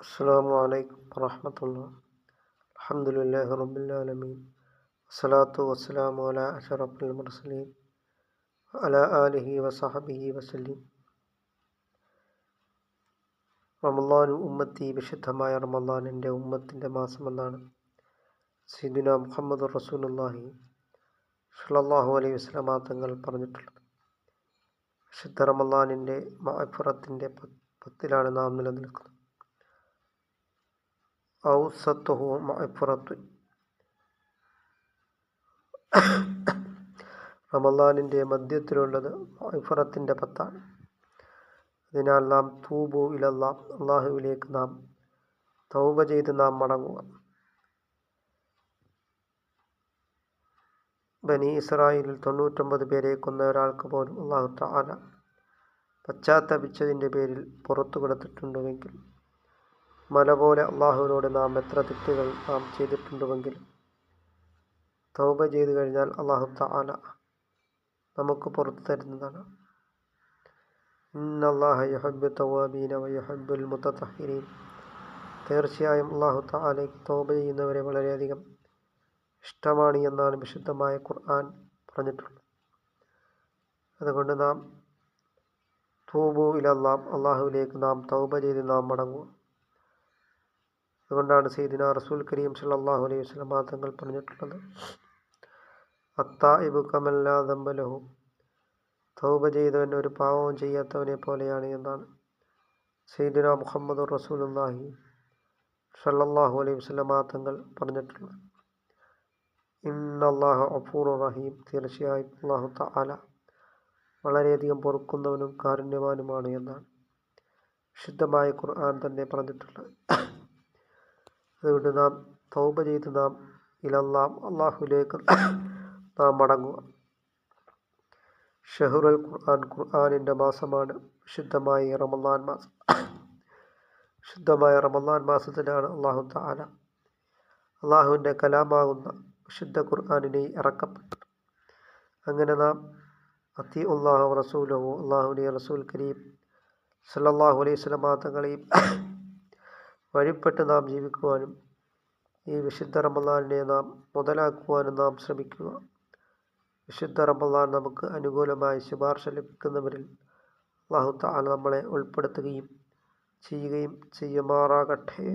السلام عليكم ورحمة الله الحمد لله رب العالمين والصلاة والسلام على أشرف المرسلين وعلى آله وصحبه وسلم റമലാൻ ഉമ്മത്തി വിശുദ്ധമായ റമലാൻ എൻ്റെ ഉമ്മത്തിൻ്റെ മാസമെന്നാണ് സീദിന മുഹമ്മദ് റസൂലുല്ലാഹി ഷലല്ലാഹു അലൈഹി വസ്ലമാ തങ്ങൾ പറഞ്ഞിട്ടുള്ളത് വിശുദ്ധ റമലാനിൻ്റെ മഅഫറത്തിൻ്റെ പത്തിലാണ് നാം നിലനിൽക്കുന്നത് ഔസത്തുഹു മഅഫറത്തു റമലാനിന്റെ മധ്യത്തിലുള്ളത് മഅഫറത്തിന്റെ പത്താണ്. അതിനാൽ നാം തൂബു ഇലല്ല അള്ളാഹുവിലേക്ക് നാം തൗബ ചെയ്ത് നാം മടങ്ങുക. ബനി ഇസ്രായേലിൽ തൊണ്ണൂറ്റൊമ്പത് പേരെ കൊന്ന ഒരാൾക്ക് പോലും അള്ളാഹു താല പശ്ചാത്തപിച്ചതിന്റെ പേരിൽ പുറത്തു കൊടുത്തിട്ടുണ്ടുവെങ്കിൽ മല പോലെ അള്ളാഹുവിനോട് നാം എത്ര തെറ്റുകൾ നാം ചെയ്തിട്ടുണ്ടെങ്കിൽ തൗബ ചെയ്തു കഴിഞ്ഞാൽ അള്ളാഹു താല നമുക്ക് പുറത്തു തരുന്നതാണ്. തീർച്ചയായും അള്ളാഹു താലേക്ക് തോബ ചെയ്യുന്നവരെ വളരെയധികം ഇഷ്ടമാണ് എന്നാണ് വിശുദ്ധമായ ഖുർആൻ പറഞ്ഞിട്ടുള്ളത്. അതുകൊണ്ട് നാം തൂബു ഇലല്ലാം അള്ളാഹുവിലേക്ക് നാം തൗബ ചെയ്ത് നാം മടങ്ങുക. അതുകൊണ്ടാണ് സെയ്ദിന റസൂൽ കരീം സല്ലാഹു അലൈഹി വസ്ലം തങ്ങൾ പറഞ്ഞിട്ടുള്ളത്. അത്താ കമല്ലാ ദമ്പലഹു തൗബ ചെയ്തവൻ ഒരു പാവവും ചെയ്യാത്തവനെ പോലെയാണ് എന്നാണ് സൈദിന മുഹമ്മദ് റസൂലുല്ലാഹി സല്ലാഹു അലൈഹി വസ്ലമാ തങ്ങൾ പറഞ്ഞിട്ടുള്ളത്. ഇന്നല്ലാഹു അഫൂർ റഹീം. തീർച്ചയായും അള്ളാഹു തആല വളരെയധികം പൊറുക്കുന്നവനും കാരുണ്യവാനുമാണ് എന്നാണ് വിശുദ്ധമായ ഖുർആൻ തന്നെ പറഞ്ഞിട്ടുള്ളത്. അതുകൊണ്ട് നാം തൗബ ചെയ്ത് നാം ഇലല്ലാം അള്ളാഹുലേക്ക് നാം മടങ്ങുക. ഷെഹുറൽ ഖുർആൻ ഖുർആാനിന്റെ മാസമാണ് ശുദ്ധമായ റമല്ലാൻ മാസം. ശുദ്ധമായ റമല്ലാൻ മാസത്തിലാണ് അള്ളാഹു താല അള്ളാഹുവിന്റെ കലാമാകുന്ന ശുദ്ധ ഖുർആാനിനെ ഇറക്കപ്പെട്ടു അങ്ങനെ നാം അത്തി ഉള്ളാഹു റസൂലഹു അള്ളാഹുലെ റസൂൽ കരീം സല്ലാഹു അലൈഹി സ്വലമാ തങ്ങളെയും വഴിപ്പെട്ട് നാം ജീവിക്കുവാനും ഈ വിശുദ്ധ റമലാനിനെ നാം മുതലാക്കുവാനും നാം ശ്രമിക്കുക. വിശുദ്ധ റമലാൻ നമുക്ക് അനുകൂലമായി ശുപാർശ ലഭിക്കുന്നവരിൽ അള്ളാഹു താല നമ്മളെ ഉൾപ്പെടുത്തുകയും ചെയ്യുകയും ചെയ്യുമാറാകട്ടെ.